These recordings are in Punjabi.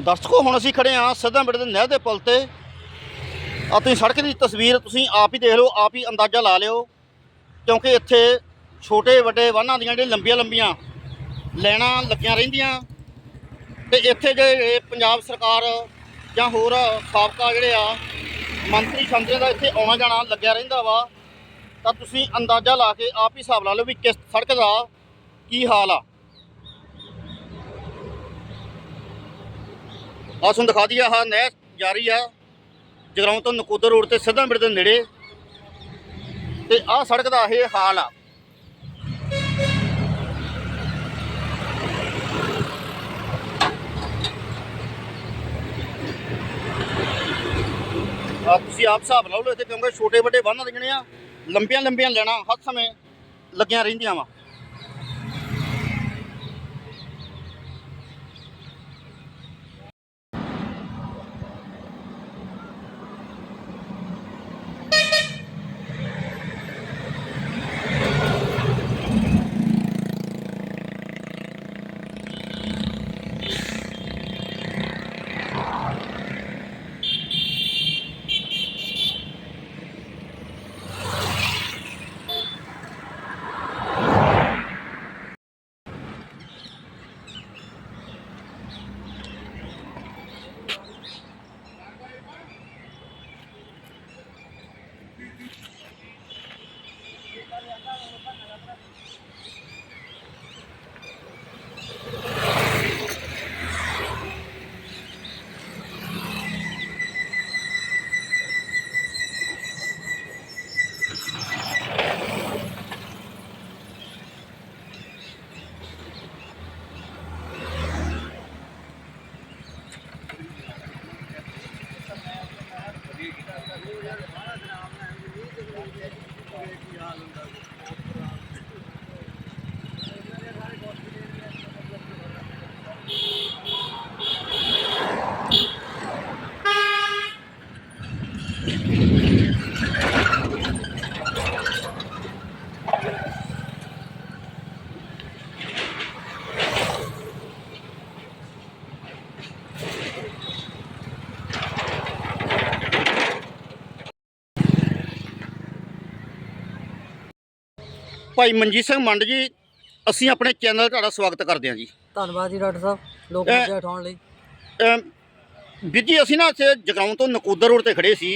ਦਰਸ਼ਕੋ, ਹੁਣ ਅਸੀਂ ਖੜੇ ਹਾਂ ਸਿੱਧਾ ਬਿੜ ਦੇ ਨਹਿਰ ਦੇ ਪੁਲ ਤੇ। ਆ ਤੁਸੀਂ ਸੜਕ ਦੀ ਤਸਵੀਰ ਤੁਸੀਂ ਆਪ ਹੀ ਦੇਖ ਲਓ, ਆਪ ਹੀ ਅੰਦਾਜ਼ਾ ਲਾ ਲਿਓ। ਕਿਉਂਕਿ ਇੱਥੇ ਛੋਟੇ, ਵੱਡੇ ਵਾਹਨਾਂ ਦੀਆਂ ਜਿਹੜੀਆਂ ਲੰਬੀਆਂ ਲੰਬੀਆਂ ਲਾਈਨਾਂ ਲੱਗੀਆਂ ਰਹਿੰਦੀਆਂ। ਤੇ ਇੱਥੇ ਜਿਹੜੇ ਪੰਜਾਬ ਸਰਕਾਰ ਜਾਂ ਹੋਰ ਸਾਬਕਾ ਜਿਹੜੇ ਆ, ਮੰਤਰੀ ਸ਼ੰਤਰੀਆਂ ਦਾ ਇੱਥੇ ਆਉਣਾ ਜਾਣਾ ਲੱਗਿਆ ਰਹਿੰਦਾ ਵਾ। ਤਾਂ ਤੁਸੀਂ ਅੰਦਾਜ਼ਾ ਲਾ ਕੇ ਆਪ ਹੀ ਹਿਸਾਬ ਲਾ ਲਓ ਵੀ ਕਿਸ ਸੜਕ ਦਾ ਕੀ ਹਾਲ ਆ। ਆਹ ਤੁਹਾਨੂੰ ਦਿਖਾ ਦਈਏ, ਆਹ ਨਹਿਰ ਜਾ ਰਹੀ ਆ। ਜਗਰਾਉਂ ਤੋਂ ਨਕੋਦਰ ਰੋਡ ਤੇ ਸਿੱਧਾ ਮਿੰਟ ਦੇ ਨੇੜੇ। ਤੇ ਆਹ ਸੜਕ ਦਾ ਇਹ ਹਾਲ ਆ। ਆ ਤੁਸੀਂ ਆਪ ਹਿਸਾਬ ਲਾ ਲਓ ਇੱਥੇ, ਕਿਉਂਕਿ ਛੋਟੇ ਵੱਡੇ ਵਾਹਨਾਂ ਦੇ ਆ ਲੰਬੀਆਂ ਲੰਬੀਆਂ ਲੈਣਾ ਹੱਥ ਸਮੇਂ ਲੱਗੀਆਂ ਰਹਿੰਦੀਆਂ ਵਾ। విగ్రహాలు ఉండవు ਭਾਈ ਮਨਜੀਤ ਸਿੰਘ ਮੰਡ ਜੀ ਅਸੀਂ ਆਪਣੇ ਚੈਨਲ ਤੁਹਾਡਾ ਸਵਾਗਤ ਕਰਦੇ ਹਾਂ ਜੀ। ਧੰਨਵਾਦ ਜੀ ਡਾਕਟਰ ਸਾਹਿਬ ਲੋਕ ਮੁੱਦੇ ਉਠਾਉਣ ਲਈ। ਅਮ ਵੀਰ ਜੀ ਅਸੀਂ ਨਾ ਇੱਥੇ ਜਗਰਾਉਂ ਤੋਂ ਨਕੋਦਰ ਰੋਡ ਤੇ ਖੜੇ ਸੀ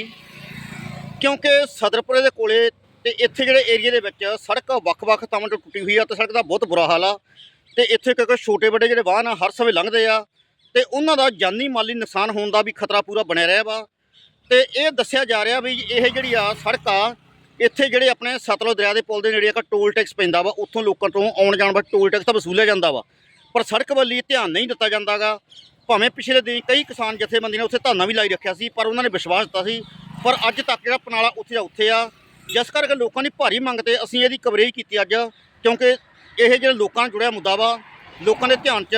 ਕਿਉਂਕਿ ਸਦਰਪੁਰੇ ਦੇ ਕੋਲੇ ਤੇ ਇੱਥੇ ਜਿਹੜੇ ਏਰੀਆ ਦੇ ਵਿੱਚ ਸੜਕ ਵੱਖ-ਵੱਖ ਥਾਵਾਂ ਤੋਂ ਟੁੱਟੀ ਹੋਈ ਆ ਤੇ ਸੜਕ ਦਾ ਬਹੁਤ ਬੁਰਾ ਹਾਲ ਆ। ਤੇ ਇੱਥੇ ਕਿਉਂਕਿ ਛੋਟੇ ਵੱਡੇ ਜਿਹੜੇ ਵਾਹਨ ਆ ਹਰ ਸਮੇਂ ਲੰਘਦੇ ਆ ਤੇ ਉਹਨਾਂ ਦਾ ਜਾਨੀ ਮਾਲੀ ਨੁਕਸਾਨ ਹੋਣ ਦਾ ਵੀ ਖਤਰਾ ਪੂਰਾ ਬਣਿਆ ਰਿਹਾ ਵਾ। ਤੇ ਇਹ ਦੱਸਿਆ ਜਾ ਰਿਹਾ ਵੀ ਇਹ ਜਿਹੜੀ ਆ ਸੜਕ ਆ ਇੱਥੇ ਜਿਹੜੇ ਆਪਣੇ ਸਤਲੁਜ ਦਰਿਆ ਦੇ ਪੁਲ ਦੇ ਨੇੜੇ ਇੱਕ ਟੋਲ ਟੈਕਸ ਪੈਂਦਾ ਵਾ, ਉੱਥੋਂ ਲੋਕਾਂ ਤੋਂ ਆਉਣ ਜਾਣ ਵਾਸਤੇ ਟੋਲ ਟੈਕਸ ਤਾਂ ਵਸੂਲਿਆ ਜਾਂਦਾ ਵਾ। ਪਰ ਸੜਕ ਵੱਲੀ ਧਿਆਨ ਨਹੀਂ ਦਿੱਤਾ ਜਾਂਦਾਗਾ। ਭਾਵੇਂ ਪਿਛਲੇ ਦਿਨ ਕਈ ਕਿਸਾਨ ਜਥੇਬੰਦੀਆਂ ਨੇ ਉੱਥੇ ਧਰਨਾ ਵੀ ਲਾਈ ਰੱਖਿਆ ਸੀ, ਪਰ ਉਹਨਾਂ ਨੇ ਵਿਸ਼ਵਾਸ ਦਿੱਤਾ ਸੀ। ਪਰ ਅੱਜ ਤੱਕ ਜਿਹੜਾ ਪਨਾਲਾ ਉੱਥੇ ਦਾ ਉੱਥੇ ਆ। ਜਿਸ ਕਰਕੇ ਲੋਕਾਂ ਦੀ ਭਾਰੀ ਮੰਗ ਤੇ ਅਸੀਂ ਇਹਦੀ ਕਵਰੇਜ ਕੀਤੀ ਅੱਜ, ਕਿਉਂਕਿ ਇਹ ਜਿਹੜਾ ਲੋਕਾਂ ਨਾਲ ਜੁੜਿਆ ਮੁੱਦਾ ਵਾ, ਲੋਕਾਂ ਦੇ ਧਿਆਨ 'ਚ,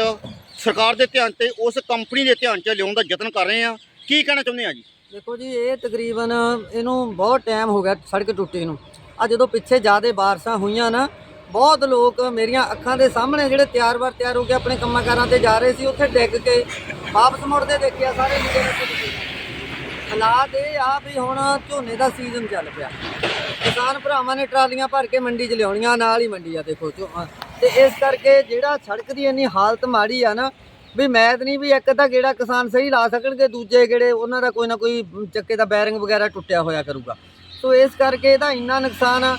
ਸਰਕਾਰ ਦੇ ਧਿਆਨ ਤੇ, ਉਸ ਕੰਪਨੀ ਦੇ ਧਿਆਨ 'ਚ ਲਿਆਉਣ ਦਾ ਯਤਨ ਕਰ ਰਹੇ ਆ ਕੀ ਕਹਿਣਾ ਚਾਹੁੰਦੇ ਆ ਜੀ? ਦੇਖੋ ਜੀ, ਇਹ ਤਕਰੀਬਨ ਇਹਨੂੰ ਬਹੁਤ ਟਾਈਮ ਹੋ ਗਿਆ ਸੜਕ ਟੁੱਟੀ ਨੂੰ। ਆ ਜਦੋਂ ਪਿੱਛੇ ਜ਼ਿਆਦੇ ਬਾਰਿਸ਼ਾਂ ਹੋਈਆਂ ਨਾ, ਬਹੁਤ ਲੋਕ ਮੇਰੀਆਂ ਅੱਖਾਂ ਦੇ ਸਾਹਮਣੇ ਜਿਹੜੇ ਤਿਆਰ ਵਾਰ ਤਿਆਰ ਹੋ ਕੇ ਆਪਣੇ ਕੰਮਾਂ ਕਾਰਾਂ ਤੇ ਜਾ ਰਹੇ ਸੀ, ਉੱਥੇ ਡਿੱਗ ਕੇ ਵਾਪਸ ਮੁੜਦੇ ਦੇਖਿਆ ਸਾਰੇ ਨੀਚੇ ਹਾਲਾਤ ਇਹ ਆ ਵੀ ਹੁਣ ਝੋਨੇ ਦਾ ਸੀਜ਼ਨ ਚੱਲ ਪਿਆ। ਕਿਸਾਨ ਭਰਾਵਾਂ ਨੇ ਟਰਾਲੀਆਂ ਭਰ ਕੇ ਮੰਡੀ 'ਚ ਲਿਆਉਣੀਆਂ, ਨਾਲ ਹੀ ਮੰਡੀ ਆ ਦੇਖੋ ਝੋ- ਅਹ ਤੇ ਇਸ ਕਰਕੇ ਜਿਹੜਾ ਸੜਕ ਦੀ ਇੰਨੀ ਹਾਲਤ ਮਾੜੀ ਆ ਨਾ ਵੀ ਮੈਂ ਤਾਂ ਨਹੀਂ ਵੀ ਇੱਕ ਤਾਂ ਗੇੜਾ ਕਿਸਾਨ ਸਹੀ ਲਾ ਸਕਣਗੇ, ਦੂਜੇ ਗੇੜੇ ਉਹਨਾਂ ਦਾ ਕੋਈ ਨਾ ਕੋਈ ਚੱਕੇ ਦਾ ਬੈਰਿੰਗ ਵਗੈਰਾ ਟੁੱਟਿਆ ਹੋਇਆ ਕਰੂਗਾ। ਸੋ ਇਸ ਕਰਕੇ ਇਹਦਾ ਇੰਨਾ ਨੁਕਸਾਨ ਆ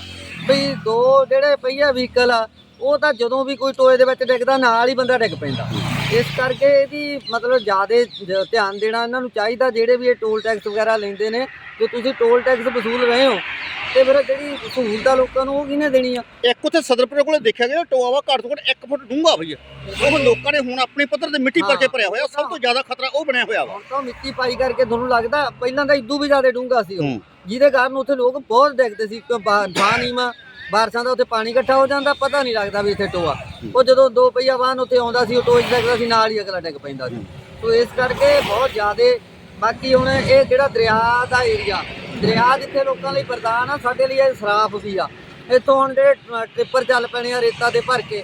ਵੀ ਦੋ ਜਿਹੜੇ ਪਹੀਆ ਵਹੀਕਲ ਆ ਉਹ ਤਾਂ ਜਦੋਂ ਵੀ ਕੋਈ ਟੋਏ ਦੇ ਵਿੱਚ ਡਿੱਗਦਾ ਨਾਲ ਹੀ ਬੰਦਾ ਡਿੱਗ ਪੈਂਦਾ। ਇਸ ਕਰਕੇ ਇਹਦੀ ਮਤਲਬ ਜ਼ਿਆਦਾ ਧਿਆਨ ਦੇਣਾ ਇਹਨਾਂ ਨੂੰ ਚਾਹੀਦਾ ਜਿਹੜੇ ਵੀ ਇਹ ਟੋਲ ਟੈਕਸ ਵਗੈਰਾ ਲੈਂਦੇ ਨੇ ਜੇ ਤੁਸੀਂ ਟੋਲ ਟੈਕਸ ਵਸੂਲ ਰਹੇ ਹੋ ਤੇ ਫਿਰ ਜਿਹੜੀ ਸਹੂਲਤਾਂ ਲੋਕਾਂ ਨੂੰ ਉਹ ਕਿਹਨੇ ਦੇਣੀ ਆ ਇੱਕ ਉੱਥੇ ਸਦਰਪੁਰੇ ਕੋਲੇ ਦੇਖਿਆ ਗਿਆ ਟੋਆ ਵਾ ਘੱਟ ਤੋਂ ਘੱਟ 1 ਫੁੱਟ ਡੂੰਘਾ ਭਈ ਉਹ ਲੋਕਾਂ ਨੇ ਹੁਣ ਆਪਣੇ ਪੱਧਰ ਤੇ ਮਿੱਟੀ ਭਰ ਕੇ ਹਾਂ। ਭਰਿਆ ਹੋਇਆ ਸਭ ਤੋਂ ਜ਼ਿਆਦਾ ਖਤਰਾ ਉਹ ਬਣਿਆ ਹੋਇਆ ਵਾ। ਹੁਣ ਤਾਂ ਮਿੱਟੀ ਪਾਈ ਕਰਕੇ ਤੁਹਾਨੂੰ ਲੱਗਦਾ ਪਹਿਲਾਂ ਤਾਂ ਇਦੋਂ ਵੀ ਜ਼ਿਆਦਾ ਡੂੰਘਾ ਸੀ ਉਹ। ਜਿਹਦੇ ਕਾਰਨ ਉੱਥੇ ਲੋਕ ਬਹੁਤ ਡਿੱਗਦੇ ਸੀ ਕਿ ਨੀਮਾ ਬਾਰਿਸ਼ਾਂ ਦਾ ਉੱਥੇ ਪਾਣੀ ਇਕੱਠਾ ਹੋ ਜਾਂਦਾ ਪਤਾ ਨਹੀਂ ਲੱਗਦਾ ਵੀ ਇੱਥੇ ਟੋਆ। ਉਹ ਜਦੋਂ ਦੋ ਪਹੀਆ ਵਾਹਨ ਉੱਥੇ ਆਉਂਦਾ ਸੀ ਉਹ ਟੋਏ 'ਚ ਡਿੱਗਦਾ ਸੀ ਨਾਲ ਹੀ ਅਗਲਾ ਡਿੱਗ ਪੈਂਦਾ ਸੀ। ਸੋ ਇਸ ਕਰਕੇ ਬਹੁਤ ਜ਼ਿਆਦਾ ਬਾਕੀ ਹੁਣ ਇਹ ਜਿਹੜਾ ਦਰਿਆ ਦਾ ਏਰੀਆ ਦਰਿਆ ਜਿੱਥੇ ਲੋਕਾਂ ਲਈ ਵਰਦਾਨ ਆ ਸਾਡੇ ਲਈ ਇਹ ਸਰਾਫ ਵੀ ਆ। ਇੱਥੋਂ ਹੁਣ ਜਿਹੜੇ ਟ- ਟਿੱਪਰ ਚੱਲ ਪੈਣੇ ਆ ਰੇਤਾ ਦੇ ਭਰ ਕੇ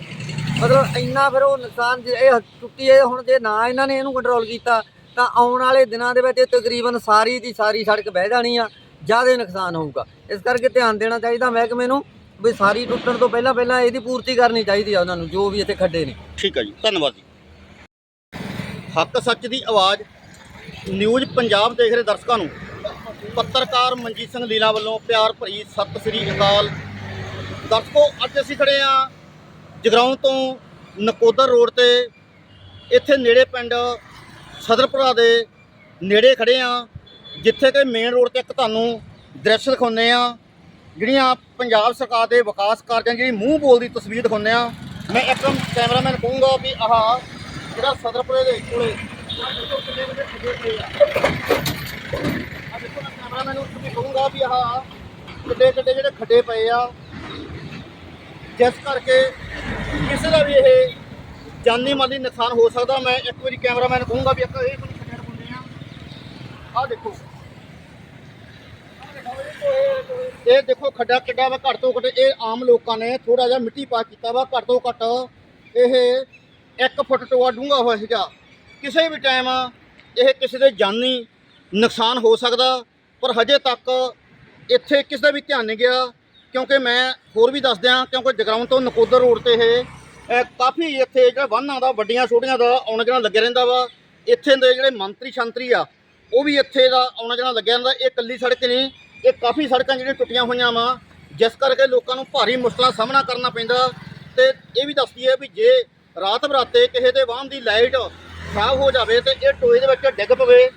ਮਤਲਬ ਇੰਨਾ ਫਿਰ ਉਹ ਨੁਕਸਾਨ ਇਹ ਟੁੱਟੀ ਇਹ ਹੁਣ ਜੇ ਨਾ ਇਹਨਾਂ ਨੇ ਇਹਨੂੰ ਕੰਟਰੋਲ ਕੀਤਾ ਤਾਂ ਆਉਣ ਵਾਲੇ ਦਿਨਾਂ ਦੇ ਵਿੱਚ ਇਹ ਤਕਰੀਬਨ ਸਾਰੀ ਦੀ ਸਾਰੀ ਸੜਕ ਬਹਿ ਜਾਣੀ ਆ ਜ਼ਿਆਦਾ ਨੁਕਸਾਨ ਹੋਊਗਾ। ਇਸ ਕਰਕੇ ਧਿਆਨ ਦੇਣਾ ਚਾਹੀਦਾ ਮਹਿਕਮੇ ਨੂੰ ਵੀ ਸਾਰੀ ਟੁੱਟਣ ਤੋਂ ਪਹਿਲਾਂ ਪਹਿਲਾਂ ਇਹਦੀ ਪੂਰਤੀ ਕਰਨੀ ਚਾਹੀਦੀ ਆ ਉਹਨਾਂ ਨੂੰ, ਜੋ ਵੀ ਇੱਥੇ ਖੱਡੇ ਨੇ। ਠੀਕ ਹੈ ਜੀ, ਧੰਨਵਾਦ ਜੀ। ਹੱਕ ਸੱਚ ਦੀ ਆਵਾਜ਼, ਨਿਊਜ਼ ਪੰਜਾਬ ਦੇਖ ਰਹੇ ਦਰਸ਼ਕਾਂ ਨੂੰ। ਪੱਤਰਕਾਰ ਮਨਜੀਤ ਸਿੰਘ ਲੀਲਾ ਵੱਲੋਂ ਪਿਆਰ ਭਰੀ ਸਤਿ ਸ੍ਰੀ ਅਕਾਲ। ਦਰਸ਼ਕੋ, ਅੱਜ ਅਸੀਂ ਖੜੇ ਆ ਜਗਰਾਉਂ ਤੋਂ ਨਕੋਦਰ ਰੋਡ ਤੇ। ਇੱਥੇ ਨੇੜੇ ਪਿੰਡ ਸਦਰਪੁਰਾ ਦੇ ਨੇੜੇ ਖੜੇ ਆ, ਜਿੱਥੇ ਕਿ ਮੇਨ ਰੋਡ ਤੇ ਇੱਕ ਤੁਹਾਨੂੰ ਦ੍ਰਿਸ਼ ਦਿਖਾਉਂਦੇ ਆ। ਜਿਹੜੀਆਂ ਪੰਜਾਬ ਸਰਕਾਰ ਦੇ ਵਿਕਾਸ ਕਾਰਜਾਂ ਜਿਹੜੀ ਮੂੰਹ ਬੋਲਦੀ ਤਸਵੀਰ ਦਿਖਾਉਂਦੇ ਆ ਮੈਂ ਇੱਕ ਕੈਮਰਾਮੈਨ ਕਹੂੰਗਾ ਵੀ ਆਹ, ਜਿਹੜਾ ਸਦਰਪੁਰੇ ਦੇ ਕੋਲੇ ਆਹ ਕੈਮਰਾਮੈਨ ਨੂੰ ਵੀ ਕਹੂੰਗਾ ਵੀ ਆਹ, ਕਿੱਡੇ ਕਿੱਡੇ ਜਿਹੜੇ ਖੱਡੇ ਪਏ ਆ। ਜਿਸ ਕਰਕੇ ਕਿਸੇ ਦਾ ਵੀ ਇਹ ਜਾਨੀ ਮਾਲੀ ਨੁਕਸਾਨ ਹੋ ਸਕਦਾ, ਮੈਂ ਇੱਕ ਵਾਰੀ ਕੈਮਰਾਮੈਨ ਕਹੂੰਗਾ ਵੀ ਇੱਕ ਇਹ ਤੁਹਾਨੂੰ ਖੱਡੇ ਦਿਖਾਉਂਦੇ ਆ। ਆਹ ਦੇਖੋ। ਇਹ ਇਹ ਦੇਖੋ ਖੱਡਾ ਕਿੱਡਾ ਵਾ, ਘੱਟ ਤੋਂ ਘੱਟ ਇਹ ਆਮ ਲੋਕਾਂ ਨੇ ਥੋੜਾ ਜਿਹਾ ਮਿੱਟੀ ਪਾ ਕੀਤਾ ਵਾ, ਘੱਟ ਤੋਂ ਘੱਟ ਇਹ 1 ਫੁੱਟ ਟੋਆ ਡੂੰਘਾ ਹੋਇਆ ਸੀਗਾ। ਕਿਸੇ ਵੀ ਟਾਈਮ ਇਹ ਕਿਸੇ ਦੇ ਜਾਨੀ ਨੁਕਸਾਨ ਹੋ ਸਕਦਾ, ਪਰ ਹਜੇ ਤੱਕ ਇੱਥੇ ਕਿਸੇ ਦਾ ਵੀ ਧਿਆਨ ਨਹੀਂ ਗਿਆ, ਕਿਉਂਕਿ ਮੈਂ ਹੋਰ ਵੀ ਦੱਸ ਦਿਆਂ, ਕਿਉਂਕਿ ਜਗਰਾਉਂ ਤੋਂ ਨਕੋਦਰ ਰੋਡ ਤੇ ਇਹ ਕਾਫੀ ਇੱਥੇ ਜਿਹੜਾ ਵਾਹਨਾਂ ਦਾ, ਵੱਡੀਆਂ ਛੋਟੀਆਂ ਦਾ ਆਉਣਾ ਜਾਣਾ ਲੱਗਿਆ ਰਹਿੰਦਾ ਵਾ। ਇੱਥੇ ਦੇ ਜਿਹੜੇ ਮੰਤਰੀ ਸ਼ੰਤਰੀ ਆ, ਉਹ ਵੀ ਇੱਥੇ ਦਾ ਆਉਣਾ ਜਾਣਾ ਲੱਗਿਆ ਰਹਿੰਦਾ, ਇਹ ਇਕੱਲੀ ਸੜਕ ਨਹੀਂ ਇਹ ਕਾਫੀ ਸੜਕਾਂ ਜਿਹੜੀਆਂ ਟੁੱਟੀਆਂ ਹੋਈਆਂ ਵਾ, ਜਿਸ ਕਰਕੇ ਲੋਕਾਂ ਨੂੰ ਭਾਰੀ ਮੁਸ਼ਕਲਾਂ ਦਾ ਸਾਹਮਣਾ ਕਰਨਾ ਪੈਂਦਾ। ਤੇ ਇਹ ਵੀ ਦੱਸਦੀ ਹੈ ਵੀ ਜੇ ਰਾਤ ਬਰਾਤੇ ਕਿਸੇ ਦੇ ਵਾਹਨ ਦੀ ਲਾਈਟ ਖਰਾਬ ਹੋ ਜਾਵੇ ਤੇ ਇਹ ਟੋਏ ਦੇ ਵਿੱਚ ਡਿੱਗ ਪਵੇ,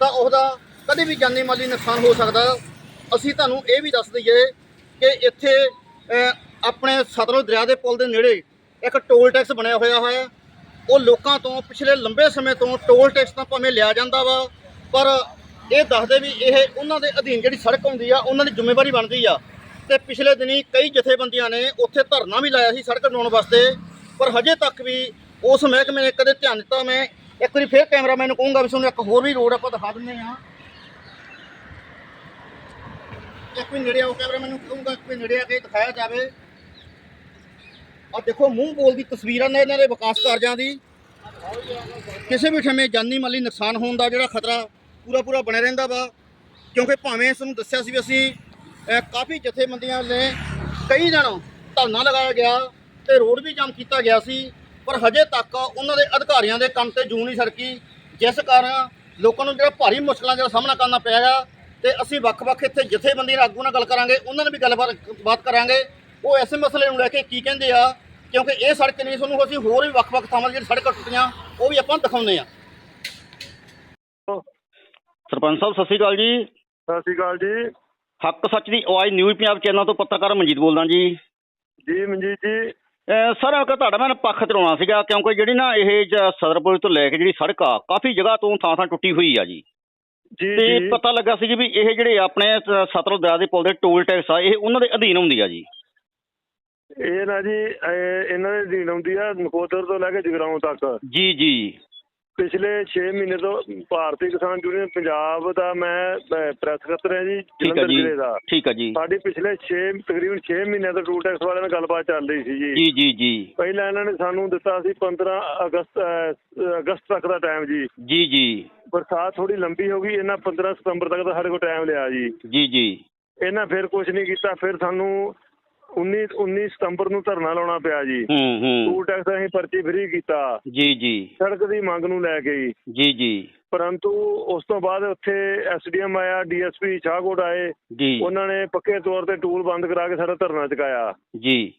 ਤਾਂ ਉਹਦਾ ਕਦੇ ਵੀ ਜਾਨੀ ਮਾਲੀ ਨੁਕਸਾਨ ਹੋ ਸਕਦਾ। ਅਸੀਂ ਤੁਹਾਨੂੰ ਇਹ ਵੀ ਦੱਸ ਦਈਏ ਕਿ ਇੱਥੇ ਆਪਣੇ ਸਤਲੁਜ ਦਰਿਆ ਦੇ ਪੁਲ ਦੇ ਨੇੜੇ ਇੱਕ ਟੋਲ ਟੈਕਸ ਬਣਿਆ ਹੋਇਆ ਹੈ। ਉਹ ਲੋਕਾਂ ਤੋਂ ਪਿਛਲੇ ਲੰਬੇ ਸਮੇਂ ਤੋਂ ਟੋਲ ਟੈਕਸ ਤਾਂ ਭਾਵੇਂ ਲਿਆ ਜਾਂਦਾ ਵਾ, ਪਰ ਇਹ ਦੱਸਦੇ ਵੀ ਇਹ ਉਹਨਾਂ ਦੇ ਅਧੀਨ ਜਿਹੜੀ ਸੜਕ ਹੁੰਦੀ ਆ, ਉਹਨਾਂ ਦੀ ਜ਼ਿੰਮੇਵਾਰੀ ਬਣਦੀ ਆ। ਤੇ ਪਿਛਲੇ ਦਿਨੀ ਕਈ ਜਥੇਬੰਦੀਆਂ ਨੇ ਉੱਥੇ ਧਰਨਾ ਵੀ ਲਾਇਆ ਸੀ ਸੜਕ ਬਣਾਉਣ ਵਾਸਤੇ। ਪਰ ਹਜੇ ਤੱਕ ਵੀ ਉਸ ਮਹਿਕਮੇ ਨੇ ਕਦੇ ਧਿਆਨ ਦਿੱਤਾ। ਮੈਂ ਇੱਕ ਵਾਰੀ ਫੇਰ ਕੈਮਰਾਮੈਨ ਨੂੰ ਕਹੂੰਗਾ ਵੀ ਤੁਹਾਨੂੰ ਇੱਕ ਹੋਰ ਵੀ ਰੋਡ ਆਪਾਂ ਦਿਖਾ ਦਿੰਦੇ ਹਾਂ। ਇੱਕ ਵੀ ਨੇੜੇ ਆਓ, ਕੈਮਰਾਮੈਨ ਨੂੰ ਕਹੂੰਗਾ ਇੱਕ ਵੀ ਨੇੜੇ ਆ ਕੇ ਦਿਖਾਇਆ ਜਾਵੇ। ਆ ਦੇਖੋ, ਮੂੰਹ ਬੋਲ ਦੀ ਤਸਵੀਰਾਂ ਨੇ ਇਹਨਾਂ ਦੇ ਵਿਕਾਸ ਕਾਰਜਾਂ ਦੀ। ਕਿਸੇ ਵੀ ਸਮੇਂ ਜਾਨੀ ਮਾਲੀ ਨੁਕਸਾਨ ਹੋਣ ਦਾ ਜਿਹੜਾ ਖਤਰਾ ਪੂਰਾ ਪੂਰਾ ਬਣਿਆ ਰਹਿੰਦਾ ਵਾ। ਕਿਉਂਕਿ ਭਾਵੇਂ ਇਸ ਨੂੰ ਦੱਸਿਆ ਸੀ ਵੀ ਅਸੀਂ ਕਾਫੀ ਜਥੇਬੰਦੀਆਂ ਨੇ, ਕਈ ਦਿਨ ਧਰਨਾ ਲਗਾਇਆ ਗਿਆ ਤੇ ਰੋਡ ਵੀ ਜਾਮ ਕੀਤਾ ਗਿਆ ਸੀ, ਪਰ ਹਜੇ ਤੱਕ ਉਹਨਾਂ ਦੇ ਅਧਿਕਾਰੀਆਂ ਦੇ ਕੰਮ ਤੇ ਜੂ ਨਹੀਂ ਸਰਕੀ। ਜਿਸ ਕਾਰਨ ਲੋਕਾਂ ਨੂੰ ਜਿਹੜਾ ਭਾਰੀ ਮੁਸ਼ਕਲਾਂ ਦਾ ਸਾਹਮਣਾ ਕਰਨਾ ਪਿਆ ਗਾ ਤੇ ਅਸੀਂ ਵੱਖ-ਵੱਖ ਇੱਥੇ ਜਥੇਬੰਦੀਆਂ ਆਗੂ ਨਾਲ ਗੱਲ ਕਰਾਂਗੇ, ਉਹਨਾਂ ਨਾਲ ਵੀ ਗੱਲਬਾਤ, ਬਾਤ ਕਰਾਂਗੇ। ਉਹ ਐਸੇ ਮਸਲੇ ਨੂੰ ਲੈ ਕੇ ਕੀ ਕਹਿੰਦੇ ਆ, ਕਿਉਂਕਿ ਇਹ ਸੜਕ ਨਹੀਂ ਸਾਨੂੰ ਅਸੀਂ ਹੋਰ ਵੀ ਵੱਖ-ਵੱਖ ਥਾਵਾਂ ਦੀ ਜਿਹੜੀ ਸੜਕਾਂ ਟੁੱਟੀਆਂ, ਉਹ ਵੀ ਆਪਾਂ ਦਿਖਾਉਂਦੇ ਆ। ਸਰਪੰਚ ਸਾਹਿਬ ਸਤਿ ਸ਼੍ਰੀ ਅਕਾਲ ਜੀ। ਸਤਿ ਸ਼੍ਰੀ ਅਕਾਲ ਜੀ। ਹੱਕ ਸੱਚ ਦੀ ਆਵਾਜ਼ ਨਿਊਜ਼ ਪੰਜਾਬ ਚੈਨਲ ਤੋਂ ਪੱਤਰਕਾਰ ਮਨਜੀਤ ਬੋਲਦਾ ਜੀ। ਜੀ ਮਨਜੀਤ ਜੀ। ਸਰ ਅਗਰ ਤੁਹਾਡਾ ਮੈਂ ਪੱਖ ਚਲਾਉਣਾ ਸੀਗਾ ਕਿਉਂਕਿ ਜਿਹੜੀ ਨਾ ਇਹ ਸਦਰਪੁਰ ਤੋਂ ਲੈ ਕੇ ਜਿਹੜੀ ਸੜਕ ਆ ਕਾਫੀ ਜਗ੍ਹਾ ਤੋਂ ਥਾਂ ਥਾਂ ਟੁੱਟੀ ਹੋਈ ਆ ਜੀ। ਜੀ ਤੇ ਪਤਾ ਲੱਗਾ ਸੀ ਵੀ ਇਹ ਜਿਹੜੇ ਆਪਣੇ ਸਤਲੁਜ ਦਰਿਆ ਦੇ ਪੁਲ ਦੇ ਟੋਲ ਟੈਕਸ ਆ ਇਹ ਉਹਨਾਂ ਦੇ ਅਧੀਨ ਹੁੰਦੀ ਆ ਜੀ। ਇਹ ਨਾ ਜੀ ਇਹ ਇਹਨਾਂ ਦੇ ਅਧੀਨ ਆਉਂਦੀ ਆ ਨਕੋਦਰ ਤੋਂ ਲੈ ਕੇ ਜਗਰਾਉਂ ਤੱਕ। ਜੀ ਜੀ। ਪਿਛਲੇ 6 ਮਹੀਨੇ ਤੋਂ ਭਾਰਤੀ ਕਿਸਾਨ ਯੂਨੀਅਨ ਪੰਜਾਬ ਦਾ ਮੈਂ ਪ੍ਰੈਸ ਸਕੱਤਰ ਹਾਂ ਜੀ ਜਲੰਧਰ ਜ਼ਿਲ੍ਹੇ ਦਾ। ਠੀਕ ਆ ਜੀ। ਸਾਡੀ ਪਿਛਲੇ 6 ਤਕਰੀਬਨ 6 ਮਹੀਨਿਆਂ ਤੋਂ ਟੂਲ ਟੈਕਸ ਵਾਲਿਆਂ ਨਾਲ ਗੱਲਬਾਤ ਚੱਲ ਰਹੀ ਸੀ ਜੀ। ਜੀ ਜੀ ਜੀ। ਪਹਿਲਾਂ ਇਹਨਾਂ ਨੇ ਸਾਨੂੰ ਦਿੱਤਾ ਸੀ 15 ਅਗਸਤ ਅਗਸਤ ਤੱਕ ਦਾ ਟਾਈਮ ਜੀ। ਜੀ ਜੀ। ਬਰਸਾਤ ਥੋੜੀ ਲੰਬੀ ਹੋ ਗਈ ਇਹਨਾਂ 15 ਸਤੰਬਰ ਤੱਕ ਦਾ ਸਾਡੇ ਕੋਲ ਟਾਈਮ ਲਿਆ ਜੀ। ਜੀ ਜੀ। ਇਹਨਾਂ ਫਿਰ ਕੁਝ ਨਹੀਂ ਕੀਤਾ ਫਿਰ ਸਾਨੂੰ 19 19 ਸਤੰਬਰ ਨੂੰ ਧਰਨਾ ਲਾਉਣਾ ਪਿਆ ਜੀ। ਹੂੰ ਹੂੰ। ਟੂਲ ਟੈਕਸ ਅਸੀਂ ਪਰਚੀ ਫ੍ਰੀ ਕੀਤਾ। ਜੀ ਜੀ। ਸੜਕ ਦੀ ਮੰਗ ਨੂੰ ਲੈ ਕੇ ਜੀ। ਜੀ ਪਰੰਤੂ ਉਸ ਤੋਂ ਬਾਅਦ ਉੱਥੇ ਐਸਡੀਐਮ ਆਇਆ ਡੀਐਸਪੀ ਸ਼ਾਹਕੋਟ ਆਏ। ਜੀ। ਉਹਨਾਂ ਨੇ ਪੱਕੇ ਤੌਰ ਤੇ ਟੂਲ ਬੰਦ ਕਰਾ ਕੇ ਸਾਡਾ ਧਰਨਾ ਚੁਕਾਇਆ। ਜੀ।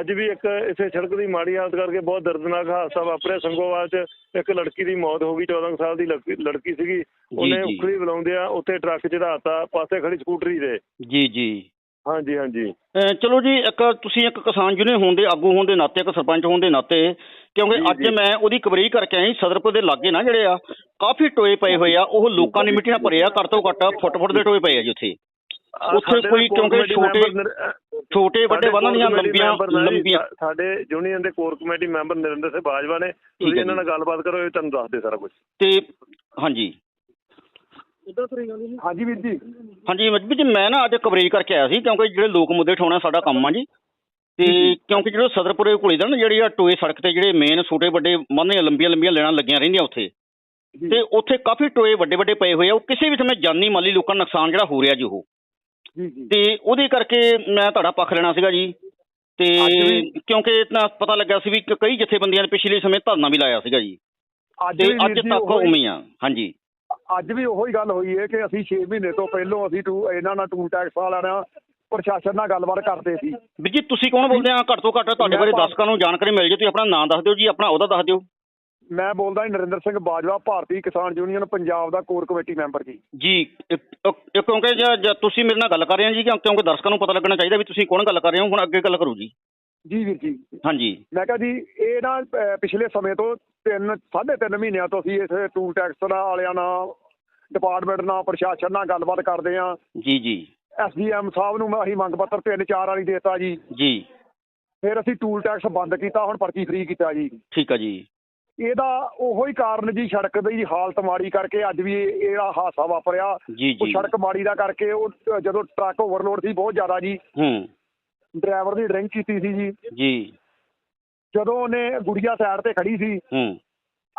ਅੱਜ ਵੀ ਇੱਕ ਇਸੇ ਸੜਕ ਦੀ ਮਾੜੀ ਹਾਲਤ ਕਰਕੇ ਬਹੁਤ ਦਰਦਨਾਕ ਹਾਦਸਾ ਵਾਪਰਿਆ। ਸੰਗੋਵਾਲ 'ਚ ਇੱਕ ਲੜਕੀ ਦੀ ਮੌਤ ਹੋ ਗਈ 14 ਕੁ ਸਾਲ ਦੀ ਲੜਕੀ ਸੀਗੀ। ਉਹਨੇ। ਉਖਲੀ ਬੁਲਾਉਂਦਿਆਂ ਉੱਥੇ ਟਰੱਕ ਚੜਾਤਾ ਪਾਸੇ ਖੜੀ ਸਕੂਟਰੀ ਦੇ ਜੀ ਜੀ। ਹਾਂਜੀ ਹਾਂਜੀ। ਅਹ ਚਲੋ ਜੀ ਇੱਕ ਤੁਸੀਂ ਇੱਕ ਕਿਸਾਨ ਯੂਨੀਅਨ ਹੋਣ ਦੇ ਆਗੂ ਹੋਣ ਦੇ ਨਾਤੇ ਇੱਕ ਸਰਪੰਚ ਹੋਣ ਦੇ ਨਾਤੇ ਕਿਉਂਕਿ ਜੀ, ਅੱਜ ਜੀ। ਮੈਂ ਉਹਦੀ ਕਵਰੇਜ ਕਰਕੇ ਆਈ ਸਦਰਪੁਰ ਦੇ ਲਾਗੇ ਨਾ ਜਿਹੜੇ ਆ ਕਾਫੀ ਟੋਏ ਪਏ ਹੋਏ ਆ ਉਹ ਲੋਕਾਂ ਦੀ ਮਿੱਟੀ ਨਾਲ ਭਰੇ ਆ ਘੱਟ ਤੋਂ ਘੱਟ ਫੁੱਟ ਫੁੱਟ ਦੇ ਟੋਏ ਪਏ ਆ ਜੀ ਉੱਥੇ। ਆਹ ਉੱਥੇ ਸਾਡੇ ਕੋਈ ਕੋਰ ਕਿਉਂਕਿ ਕਮੇਟੀ ਛੋਟੇ- ਮੈਂਬਰ ਨਿਰ- ਅਹ ਛੋਟੇ ਵੱਡੇ ਸਾਡੇ ਬੰਨਾਂ ਦੀਆਂ ਕਮੇਟੀ ਲੰਬੀਆਂ ਮੈਂਬਰ ਨੇ ਜੀ, ਲੰਬੀਆਂ ਸਾ- ਸਾਡੇ ਯੂਨੀਅਨ ਦੇ core committee member Narinder Singh Bajwa ਨੇ। ਹੈ ਤੁਸੀਂ ਇਹਨਾਂ। ਨਾਲ ਗੱਲਬਾਤ ਕਰੋ ਇਹ ਤੁਹਾਨੂੰ ਦੱਸਦੇ ਸਾਰਾ ਕੁਝ ਤੇ ਹਾਂਜੀ। ਹਾਂਜੀ ਵੀਰ ਜੀ। ਹਾਂਜੀ ਮਜਬੀ ਜੀ ਮੈਂ ਨਾ ਅੱਜ ਕਵਰੇਜ ਕਰਕੇ ਆਇਆ ਸੀ ਕਿਉਂਕਿ ਜਿਹੜੇ ਲੋਕ ਮੁੱਦੇ ਉਠਾਉਣਾ ਸਾਡਾ ਕੰਮ ਆ ਜੀ। ਤੇ ਕਿਉਂਕਿ ਜਿਹੜੇ ਸਦਰਪੁਰੇ ਕੋਲੇ ਦਾ ਨਾ ਜਿਹੜੀ ਆ ਟੋਏ ਸੜਕ ਤੇ ਜਿਹੜੇ ਮੇਨ ਛੋਟੇ ਵੱਡੇ ਬੰਨੇ ਲੰਬੀਆਂ ਲੰਬੀਆਂ ਲੈਣਾ ਲੱਗੀਆਂ ਰਹਿੰਦੀਆਂ ਉੱਥੇ। ਤੇ ਉੱਥੇ ਕਾਫੀ ਟੋਏ ਵੱਡੇ ਵੱਡੇ ਪਏ ਹੋਏ ਆ ਉਹ ਕਿਸੇ ਵੀ ਸਮੇਂ ਜਾਨੀ ਮਾਲੀ ਲੋਕਾਂ ਨੂੰ ਨੁਕਸਾਨ ਜਿਹੜਾ ਹੋ ਰਿਹਾ ਜੀ ਉਹ। ਜੀ ਜੀ। ਤੇ ਉਹਦੇ ਕਰਕੇ ਮੈਂ ਤੁਹਾਡਾ ਪੱਖ ਲੈਣਾ ਸੀਗਾ ਜੀ। ਤੇ ਕਿਉਂਕਿ ਇਤਨਾ ਪਤਾ ਲੱਗਾ ਸੀ ਵੀ ਕਈ ਜਥੇਬੰਦੀਆਂ ਨੇ ਪਿਛਲੇ ਸਮੇਂ ਧਰਨਾ ਵੀ ਲਾਇਆ ਸੀਗਾ ਜੀ। ਅੱਜ ਤੇ ਅੱਜ ਤੱਕ ਹੀ ਆ ਹਾਂਜੀ। ਅੱਜ ਵੀ ਉਹੀ ਗੱਲ ਹੋਈ ਹੈ ਕਿ ਅਸੀਂ 6 ਮਹੀਨੇ ਤੋਂ ਪਹਿਲਾਂ ਅਸੀਂ ਟੂ ਇਹਨਾਂ ਨਾਲ ਟੂਲ ਟੈਕਸ ਵਾਲਿਆਂ ਨਾਲ ਪ੍ਰਸ਼ਾਸਨ ਨਾਲ ਗੱਲਬਾਤ ਕਰਦੇ ਸੀ। ਵੀਰ ਜੀ ਤੁਸੀਂ ਕੌਣ ਬੋਲਦੇ ਆ? ਘੱਟ ਤੋਂ ਘੱਟ ਤੁਹਾਡੇ ਬਾਰੇ ਦਰਸ਼ਕਾਂ ਨੂੰ ਜਾਣਕਾਰੀ ਮਿਲ ਜੇ ਤੁਸੀਂ ਆਪਣਾ ਨਾਮ ਦੱਸ ਦਿਓ ਜੀ ਆਪਣਾ ਉਹਦਾ ਦੱਸ ਦਿਓ। ਮੈਂ ਬੋਲਦਾ ਜੀ ਨਰਿੰਦਰ ਸਿੰਘ ਬਾਜਵਾ ਭਾਰਤੀ ਕਿਸਾਨ ਯੂਨੀਅਨ ਪੰਜਾਬ ਦਾ ਕੋਰ ਕਮੇਟੀ ਮੈਂਬਰ ਜੀ। ਜੀ ਕਿਉਂਕਿ ਤੁਸੀਂ ਮੇਰੇ ਨਾਲ ਗੱਲ ਕਰ ਰਹੇ ਹੋ ਜੀ ਕਿਉਂ- ਕਿਉਂਕਿ ਦਰਸ਼ਕਾਂ ਨੂੰ ਪਤਾ ਲੱਗਣਾ ਚਾਹੀਦਾ ਵੀ ਤੁਸੀਂ ਕੌਣ ਗੱਲ ਕਰ ਰਹੇ ਹੋ ਹੁਣ ਅੱਗੇ ਗੱਲ ਕਰੋ ਜੀ। ਜੀ ਵੀਰ ਜੀ। ਹਾਂਜੀ। ਮੈਂ ਕਿਹਾ ਜੀ ਇਹ ਨਾ ਪਿਛਲੇ ਸਮੇਂ ਤੋਂ ਤਿੰਨ ਸਾਢੇ ਤਿੰਨ ਮਹੀਨਿਆਂ ਤੋਂ ਅਸੀਂ ਇਸ ਟੂਲ ਟੈਕਸ ਵਾਲਿਆਂ ਨਾਲ ਡਿਪਾਰਟਮੈਂਟ ਨਾਲ ਪ੍ਰਸ਼ਾਸਨ ਨਾਲ ਗੱਲਬਾਤ ਕਰਦੇ ਆਂ ਜੀ ਜੀ। ਐਸਡੀਐਮ ਸਾਹਿਬ ਨੂੰ ਅਸੀਂ ਮੰਗ ਪੱਤਰ ਤਿੰਨ ਚਾਰ ਵਾਲੀ ਦੇਤਾ ਜੀ। ਜੀ। ਫਿਰ ਅਸੀਂ ਟੂਲ ਟੈਕਸ ਬੰਦ ਕੀਤਾ ਹੁਣ ਪਰਚੀ ਫ੍ਰੀ ਕੀਤਾ ਜੀ। ਠੀਕ ਆ ਜੀ। ਇਹਦਾ ਉਹੋ ਹੀ ਕਾਰਨ ਜੀ ਸੜਕ ਦੀ ਹਾਲਤ ਮਾੜੀ ਕਰਕੇ ਅੱਜ ਵੀ ਇਹ- ਇਹਦਾ ਹਾਦਸਾ ਵਾਪਰਿਆ। ਉਹ ਸੜਕ ਮਾੜੀ ਦਾ ਕਰਕੇ ਉਹ ਜਦੋਂ ਟਰੱਕ ਓਵਰਲੋਡ ਸੀ ਬਹੁਤ ਜ਼ਿਆਦਾ ਜੀ। ਹੂੰ। ਡਰਾਈਵਰ ਦੀ ਡਰਿੰਕ ਕੀਤੀ ਸੀ ਜੀ। ਜੀ। ਜਦੋਂ ਉਹਨੇ ਗੁੜੀਆ ਸਾਈਡ ਤੇ ਖੜੀ ਸੀ ਹੂੰ।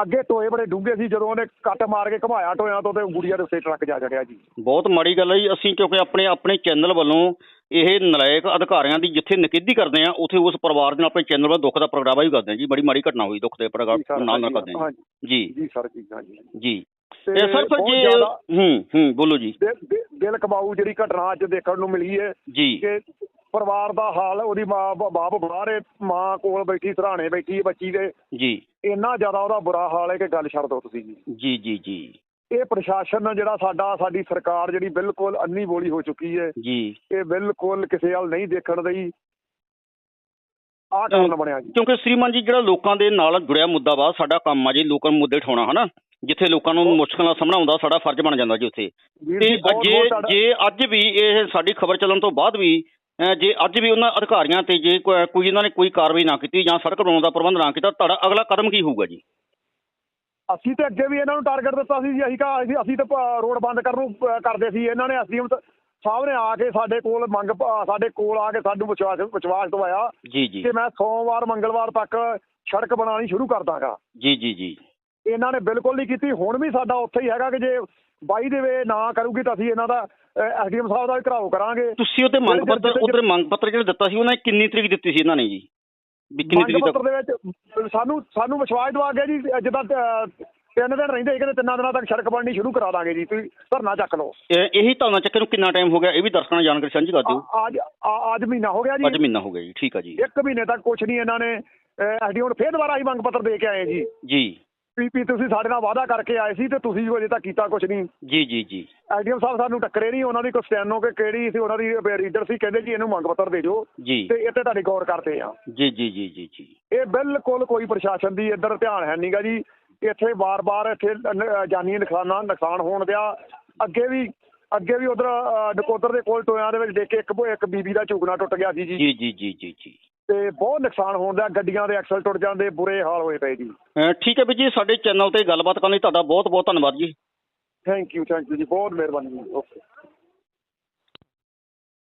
ਅੱਗੇ ਟੋਏ ਬੜੇ ਡੂੰਘੇ ਸੀ ਜਦੋਂ ਉਹਨੇ ਕੱਟ ਮਾਰ ਕੇ ਘਮਾਇਆ ਟੋਇਆਂ ਤੋਂ ਤੇ ਗੁੜੀਆ ਦੇ ਉੱਤੇ ਟਰੱਕ ਜਾ ਚੜਿਆ ਜੀ। ਬਹੁਤ ਮਾੜੀ ਗੱਲ ਹੈ ਜੀ ਅਸੀਂ ਕਿਉਂਕਿ ਆਪਣੇ ਆਪਣੇ ਚੈਨਲ ਵੱਲੋਂ ਇਹ ਨਲਾਇਕ ਅਧਿਕਾਰੀਆਂ ਦੀ ਜਿੱਥੇ ਨਿਖੇਧੀ ਕਰਦੇ ਆ ਉਥੇ ਉਸ ਪਰਿਵਾਰ ਦੇ ਨਾਲ ਆਪਣੇ ਚੈਨਲ ਵੱਲ ਦੁੱਖ ਦਾ ਪ੍ਰਗਟਾਵਾ ਵੀ ਕਰਦੇ ਆ ਜੀ ਬੜੀ ਮਾੜੀ ਘਟਨਾ ਹੋਈ ਦੁੱਖ ਦੇ ਜੀ ਪ੍ਰਗਟ ਸਰ, ਨਾਲ ਨਾਲ ਕਰਦੇ ਆ ਜੀ। ਜੀ। ਸਰ ਜੀ ਹਾਂਜੀ ਜੀ। ਤੇ ਇਹ ਸਰ ਫਿਰ ਜੇ ਹੂੰ ਹੂੰ ਬੋਲੋ ਜੀ। ਦਿਲ- ਕਬਾਊ ਜਿਹੜੀ ਘਟਨਾ ਅੱਜ ਦੇਖਣ ਨੂੰ ਮਿਲੀ ਹੈ ਜੀ। ਕਿ ਪਰਿਵਾਰ ਦਾ ਹਾਲ ਉਹਦੀ ਮਾਂ ਬਾਪ ਬਾਹਰ ਹੈ ਮਾਂ ਕੋਲ ਬੈਠੀ ਸਰਾਣੇ ਬੈਠੀ ਹੈ ਬੱਚੀ ਦੇ। ਜੀ। ਇੰਨਾ ਜ਼ਿਆਦਾ ਉਹਦਾ ਬੁਰਾ ਹਾਲ ਹੈ ਕਿ ਗੱਲ ਛੱਡ ਦਿਓ ਤੁਸੀਂ ਜੀ। ਜੀ ਜੀ ਜੀ। ਇਹ ਪ੍ਰਸ਼ਾਸਨ ਜਿਹੜਾ ਸਾਡਾ ਸਾਡੀ ਸਰਕਾਰ ਜਿਹੜੀ ਬਿਲਕੁਲ ਅੰਨੀ ਬੋਲੀ ਹੋ ਚੁੱਕੀ ਹੈ। ਜੀ। ਇਹ ਬਿਲਕੁਲ ਕਿਸੇ ਵੱਲ ਨਹੀਂ ਦੇਖਣ ਦਈ। ਆਹ ਕਾਰਨ ਬਣਿਆ ਜੀ। ਕਿਉਂਕਿ ਸ੍ਰੀਮਾਨ ਜੀ ਜਿਹੜਾ ਲੋਕਾਂ ਦੇ ਨਾਲ ਜੁੜਿਆ ਮੁੱਦਾ ਵਾ ਸਾਡਾ ਕੰਮ ਆ ਜੀ ਲੋਕਾਂ ਨੂੰ ਮੁੱਦੇ ਉਠਾਉਣਾ ਹਨਾ? ਜਿੱਥੇ ਲੋਕਾਂ ਨੂੰ ਮੁਸ਼ਕਲਾਂ ਦਾ ਸਾਹਮਣਾ ਹੁੰਦਾ ਸਾਡਾ ਫਰਜ਼ ਬਣ ਜਾਂਦਾ ਜੀ ਉੱਥੇ। ਤੇ ਜੀ ਜੇ ਅੱਜ ਵੀ ਇਹ ਸਾਡੀ ਖਬਰ ਚੱਲਣ ਤੋਂ ਬਾਅਦ ਵੀ ਜੇ ਅੱਜ ਵੀ ਉਹਨਾਂ ਅਧਿਕਾਰੀਆਂ ਤੇ ਜੇ ਕੋਈ ਇਹਨਾਂ ਨੇ ਕੋਈ ਕਾਰਵਾਈ ਨਾ ਕੀਤੀ ਜਾਂ ਸੜਕ ਬਣਾਉਣ ਦਾ ਪ੍ਰਬੰਧ ਨਾ ਕੀਤਾ ਤੁਹਾਡਾ ਅਗਲਾ ਕਦਮ ਕੀ ਹੋਊਗਾ ਜੀ? ਅਸੀਂ ਤੇ ਅੱਗੇ ਵੀ ਇਹਨਾਂ ਨੂੰ ਟਾਰਗੇਟ ਦਿੱਤਾ ਸੀ ਜੀ ਅਸੀਂ ਕਹਾ ਅਸੀਂ ਅਸੀਂ ਤਾਂ ਰੋਡ ਬੰਦ ਕਰਨ ਨੂੰ ਕਰਦੇ ਸੀ। ਇਹਨਾਂ ਨੇ ਐਸਡੀਐਮ ਸਾਹਿਬ ਨੇ ਆ ਕੇ ਸਾਡੇ ਕੋਲ ਮੰਗ ਸਾਡੇ ਕੋਲ ਆ ਕੇ ਸਾਨੂੰ ਵਿਸ਼ਵਾਸ ਵਿਸ਼ਵਾਸ ਦਵਾਇਆ ਜੀ ਜੀ। ਕਿ ਮੈਂ ਸੋਮਵਾਰ ਮੰਗਲਵਾਰ ਤੱਕ ਸੜਕ ਬਣਾਉਣੀ ਸ਼ੁਰੂ ਕਰ ਦਾਂਗਾ ਜੀ ਜੀ ਜੀ। ਇਹਨਾਂ ਨੇ ਬਿਲਕੁਲ ਨਹੀਂ ਕੀਤੀ। ਹੁਣ ਵੀ ਸਾਡਾ ਉੱਥੇ ਹੀ ਹੈਗਾ ਕਿ ਜੇ ਬਾਈ ਦੇ ਵੇ ਨਾ ਕਰੂਗੀ ਤਾਂ ਅਸੀਂ ਇਹਨਾਂ ਦਾ ਐਸਡੀਐਮ ਸਾਹਿਬ ਦਾ ਵੀ ਘਰਾਓ ਕਰਾਂਗੇ। ਤੁਸੀਂ ਉਹਤੇ ਮੰਗ ਪੱਤਰ ਉਧਰ ਮੰਗ ਪੱਤਰ ਜਿਹੜਾ ਦਿੱਤਾ ਸੀ ਉਹਨਾਂ ਨੇ ਕਿੰਨੀ ਤਰੀਕ ਦਿੱਤੀ ਸੀ ਇਹਨਾਂ ਨੇ ਜੀ? ਵੀ ਕਿੰਨੀ ਤਰੀਕ ਤੱਕ ਦੇ ਵਿੱਚ ਸਾਨੂੰ ਸਾਨੂੰ ਵਿਸ਼ਵਾਸ ਦਵਾ ਗਿਆ ਜੀ ਜਿੱਦਾਂ ਤਿੰਨ ਦਿਨ ਰਹਿੰਦੇ ਸੀ ਕਹਿੰਦੇ ਤਿੰਨਾਂ ਦਿਨਾਂ ਤੱਕ ਸੜਕ ਬਣਨੀ ਸ਼ੁਰੂ ਕਰਾ ਦਾਂਗੇ ਜੀ। ਤੁਸੀਂ ਧਰਨਾ ਚੱਕ ਲਓ। ਇਹ- ਧਰਨਾ ਚੱਕਰ ਨੂੰ ਕਿੰਨਾ ਟਾਈਮ ਹੋ ਗਿਆ? ਇਹ ਵੀ ਦਰਸ਼ਕਾਂ ਜਾਣਕਾਰੀ ਸਾਂਝੀ ਕਰ ਦਿਓ। ਅੱਜ ਅੱਜ ਮਹੀਨਾ ਹੋ ਗਿਆ ਅੱਜ ਜੀ ਮਹੀਨਾ ਹੋ ਗਿਆ ਜੀ ਠੀਕ ਆ ਜੀ। ਇੱਕ ਮਹੀਨੇ ਤੱਕ ਕੁਝ ਨਹੀਂ ਇਹਨਾਂ ਨੇ ਐਸਡੀ ਹੁਣ ਫੇਰ ਦੁਬਾਰਾ ਹੀ ਮੰਗ ਪੱਤਰ ਦੇ ਕੇ ਆਏ ਜੀ। ਜੀ। ਪੀਪੀ ਤੁਸੀਂ ਸਾਡੇ ਨਾਲ ਵਾਅਦਾ ਕਰਕੇ ਆਏ ਸੀ ਤੇ ਤੁਸੀਂ ਅਜੇ ਤੱਕ ਕੀਤਾ ਕੁਝ ਨਹੀਂ। ਜੀ ਜੀ ਜੀ। ਐਸਡੀਐਮ ਸਾਹਿਬ ਸਾਨੂੰ ਟੱਕਰੇ ਨਹੀਂ ਉਹਨਾਂ ਦੀ ਕੋਈ ਸਟੈਨੋ ਕਿ ਕਿਹੜੀ ਸੀ ਉਹਨਾਂ ਦੀ ਰੀਡਰ ਸੀ ਕਹਿੰਦੇ ਜੀ ਇਹਨੂੰ ਮੰਗ ਪੱਤਰ ਦੇ ਦਿਓ ਜੀ। ਤੇ ਤੇ ਤੁਹਾਡੀ ਗੌਰ ਕਰਦੇ ਆ ਜੀ ਜੀ ਜੀ ਜੀ ਜੀ। ਇਹ ਬਿਲਕੁਲ ਕੋਈ ਪ੍ਰਸ਼ਾਸਨ ਦੀ ਇੱਧਰ ਧਿਆਨ ਹੈ ਨਹੀਂਗਾ ਜੀ। ਇੱਥੇ ਵਾਰ-ਵਾਰ ਇੱਥੇ ਜਾਨੀ ਨੁਕਸਾਨਾਂ ਨੁਕਸਾਨ ਹੋਣ ਦਿਆ। ਅੱਗੇ ਵੀ ਅੱਗੇ ਵੀ ਉਧਰ ਨਕੋਦਰ ਦੇ ਕੋਲ ਟੋਇਆਂ ਦੇ ਵਿੱਚ ਦੇਖ ਕੇ ਇੱਕ ਇੱਕ ਬੀਬੀ ਦਾ ਝੁਕਣਾ ਟੁੱਟ ਗਿਆ ਸੀ ਜੀ ਜੀ ਜੀ ਜੀ ਜੀ। ਤੇ ਬਹੁਤ ਨੁਕਸਾਨ ਹੋਣ ਦਿਆ ਗੱਡੀਆਂ ਦੇ ਐਕਸਲ ਟੁੱਟ ਜਾਂਦੇ ਬੁਰੇ ਹਾਲ ਹੋਏ ਪਏ ਜੀ। ਠੀਕ ਹੈ ਵੀ ਜੀ ਸਾਡੇ ਚੈਨਲ ਤੇ ਗੱਲਬਾਤ ਕਰਨ ਲਈ ਤੁਹਾਡਾ ਬਹੁਤ ਬਹੁਤ ਧੰਨਵਾਦ ਜੀ। ਥੈਂਕ ਯੂ ਥੈਂਕ ਯੂ ਜੀ ਬਹੁਤ ਮਿਹਰਬਾਨੀ ਜੀ ਓਕੇ।